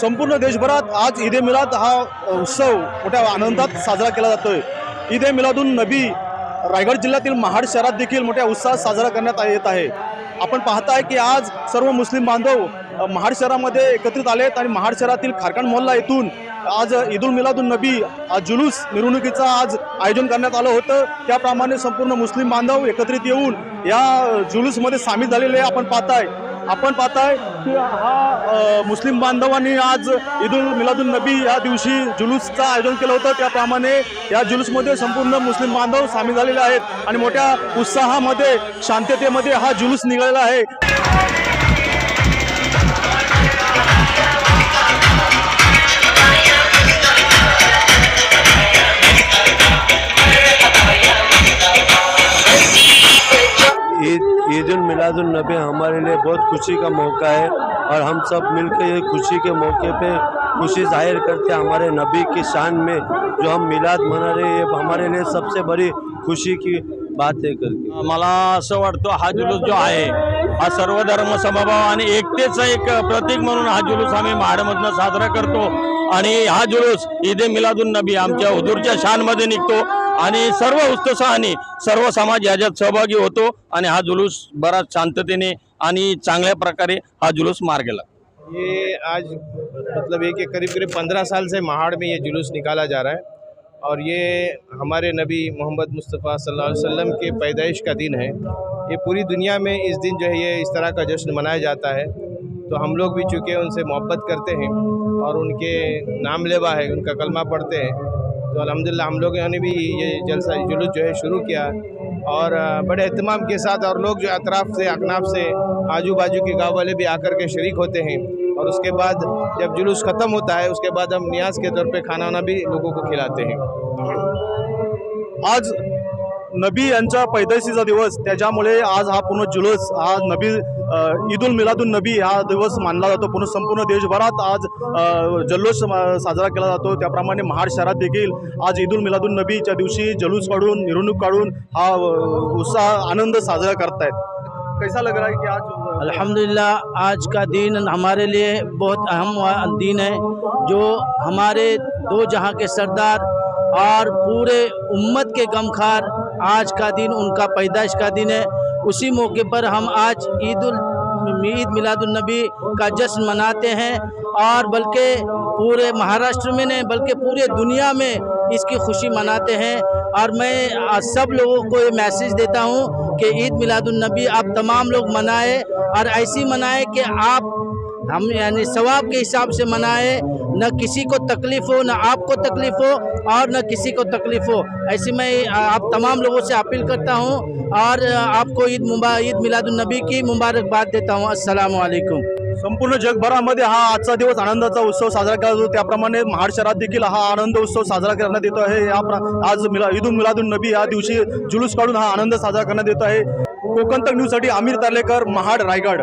संपूर्ण देशभरात आज ईद ए मिलाद हा उत्सव मोठ्या आनंदात साजरा केला जातोय. ईद ए मिलादून नबी रायगड जिल्ह्यातील महाड शहरात देखील मोठ्या उत्साहात साजरा करण्यात येत आहे. आपण पाहताय की आज सर्व मुस्लिम बांधव महाड शहरामध्ये एकत्रित आलेत आणि महाड शहरातील खारकान मोहल्ला येथून आज ईद उल मिलादून नबी आज जुलूस मिरवणुकीचं आज आयोजन करण्यात आलं होतं. त्याप्रमाणे संपूर्ण मुस्लिम बांधव एकत्रित येऊन या जुलूसमध्ये सामील झालेले आपण पाहताय. आपण पाहताय की हा मुस्लिम बांधवांनी आज ईद उल मिलादुल नबी या दिवशी जुलूसचं आयोजन केलं होतं. त्याप्रमाणे या जुलूसमध्ये संपूर्ण मुस्लिम बांधव सामील झालेले आहेत आणि मोठ्या उत्साहामध्ये शांततेमध्ये हा जुलूस निघालेला आहे. ईद ईद मिलादुल नबी हमारे लिए बहुत खुशी का मौका है और हम सब मिलकर ये खुशी के मौके पे खुशी जाहिर करते हैं हमारे नबी की शान में जो हम मिलाद मना रहे ये हमारे लिए सबसे बड़ी खुशी की बात है करके। मला असं वाटतं हा जुलूस जो आहे हा सर्व धर्म समभाव आणि एकतेचं एक प्रतीक म्हणून हा जुलूस आम्ही महाडमधनं साजरा करतो. आणि हा जुलूस ईद मिलादुन नबी आमच्या हुदूरच्या शानमध्ये निघतो. आणि सर्व उत्साहाने सर्व समाज याच्यात सहभागी होतो आणि हा जुलूस बराच शांततेने आणि चांगल्या प्रकारे हा जुलूस मार्ग गेला. ये आज मतलब एक करीब करीब पंद्रह साल से महाड़ में ये जुलूस निकाला जा रहा है और ये हमारे नबी मोहम्मद मुस्तफ़ा सल्लल्लाहु अलैहि वसल्लम के पैदाइश का दिन है। ये पूरी दुनिया में इस दिन जो है ये इस तरह का जश्न मनाया जाता है। तो हम लोग भी चूँकि उनसे मोहब्बत करते हैं और उनके नाम लेवा है, उनका कलमा पढ़ते हैं तो अलहमदिल्ला हम लोगों ने भी ये जलसा जुलूस जो है शुरू किया और बड़े अहतमाम के साथ और लोग जो अतराफ़ से, अकनाफ से आजू बाजू के गाँव वाले भी आकर के शरीक होते हैं और उसके बाद जब जुलूस ख़त्म होता है, उसके बाद हम न्याज के तौर पे खाना वाना भी लोगों को खिलाते हैं। आज नबी यांचा पैदाशीचा दिवस त्याच्यामुळे आज हा पूर्ण जुलूस हा नबी ईद उल मिलादुन नबी हा दिवस मानला जातो. पूर्ण संपूर्ण देशभरात आज जल्लोष साजरा केला जातो. त्याप्रमाणे महाड शहरात देखील आज ईद उल मिलादुन नबीच्या दिवशी जलूस काढून मिरवणूक काढून हा उत्साह आनंद साजरा करतायत. कैसा लग रहा है की आज अल्हम्दुलिल्लाह आज का दिन हमारे लिए बहुत अहम दिन है जो हमारे दो जहां के सरदार और पूरे उम्मत के गमखार आज का दिन, उनका पैदाइश का दिन है। उसी मौके पर हम आज ईद ईद मिलादुलनबी का जश्न मनाते हैं और बल्कि पूरे महाराष्ट्र में नहीं, बल्कि पूरे दुनिया में इसकी खुशी मनाते हैं। और मैं सब लोगों को ये मैसेज देता हूँ कि ईद मिलादुलनबी आप तमाम लोग मनाएँ और ऐसी मनाएँ कि आप हम यानी सवाब के हिसाब से मनाएं न किसी को तकलीफ हो न आपको तकलीफ हो और न किसी को तकलीफ हो। ऐसी मैं आप तमाम लोगों से अपील करता हूँ और आपको ईद मुबा ईद मिलादुलनबी की मुबारकबाद देता हूँ। अस्सलाम संपूर्ण जगभरामध्ये हा आजचा दिवस आनंदाचा उत्सव साजरा केला जातो. त्याप्रमाणे महाड शहरात देखील हा आनंद उत्सव साजरा करण्यात येतो आहे. या आज मिला ईद उल मिलादुन नबी या दिवशी जुलूस काढून हा आनंद साजरा करण्यात येतो आहे. कोकण तक न्यूजसाठी आमिर तालेकर महाड रायगड.